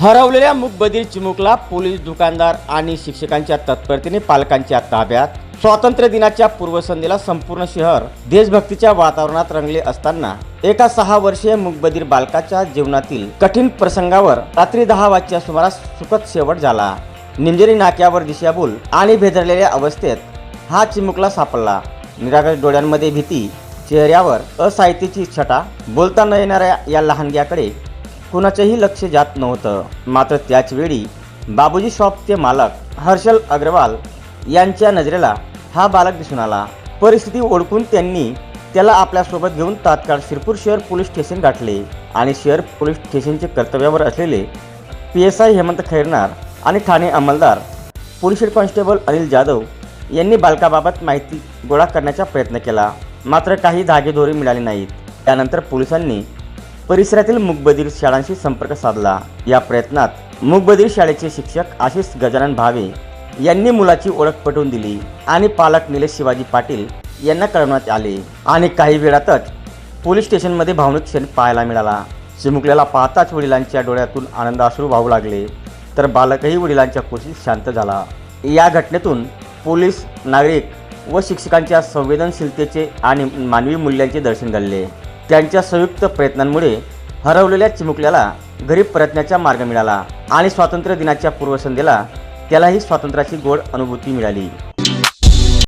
हरवलेल्या मूकबधीर चिमुकला पोलीस दुकानदार आणि शिक्षकांच्या तत्परतेने पालकांच्या ताब्यात. स्वातंत्र्य दिनाच्या पूर्वसंध्येला संपूर्ण शहर देशभक्तीच्या वातावरणात रंगले असताना एका सहा वर्षीय मूकबधीर बालकाच्या जीवनातील कठीण प्रसंगावर रात्री दहा वाजच्या सुमारास सुखद शेवट झाला. निंजरी नाक्यावर दिशाभूल आणि भेदरलेल्या अवस्थेत हा चिमुकला सापडला. निरागस डोळ्यांमध्ये भीती चेहऱ्यावर असाहित्यची छटा बोलता न येणाऱ्या या लहानग्याकडे कुणाचंही लक्ष जात नव्हतं. मात्र त्याचवेळी बाबूजी शॉपचे मालक हर्षल अग्रवाल यांच्या नजरेला हा बालक दिसून आला. परिस्थिती ओळखून त्यांनी त्याला आपल्यासोबत घेऊन तात्काळ शिरपूर शहर पोलीस स्टेशन गाठले आणि शहर पोलीस स्टेशनचे कर्तव्यावर असलेले P S I Hemant Khairnar आणि ठाणे अंमलदार police head constable Anil Jadhav यांनी बालकाबाबत माहिती गोळा करण्याचा प्रयत्न केला. मात्र काही धागेदोरे मिळाले नाहीत. त्यानंतर पोलिसांनी परिसरातील मूकबधीर शाळांशी संपर्क साधला. या प्रयत्नात मूकबधीर शाळेचे शिक्षक आशिष गजानन भावे यांनी मुलाची ओळख पटवून दिली आणि पालक निलेश शिवाजी पाटील यांना कळवण्यात आले. आणि काही वेळातच पोलीस स्टेशनमध्ये भावनिक क्षण पाहायला मिळाला. चिमुकल्याला पाहताच वडिलांच्या डोळ्यातून आनंद अश्रू वाहू लागले. तर बालकही वडिलांच्या कुशीत शांत झाला. या घटनेतून पोलीस नागरिक व शिक्षकांच्या संवेदनशीलतेचे आणि मानवी मूल्यांचे दर्शन घडले. त्यांच्या संयुक्त प्रयत्नांमुळे हरवलेल्या चिमुकल्याला गरीब परतण्याचा मार्ग मिळाला आणि स्वातंत्र्य दिनाच्या पूर्वसंध्येला त्यालाही स्वातंत्र्याची गोड अनुभूती मिळाली.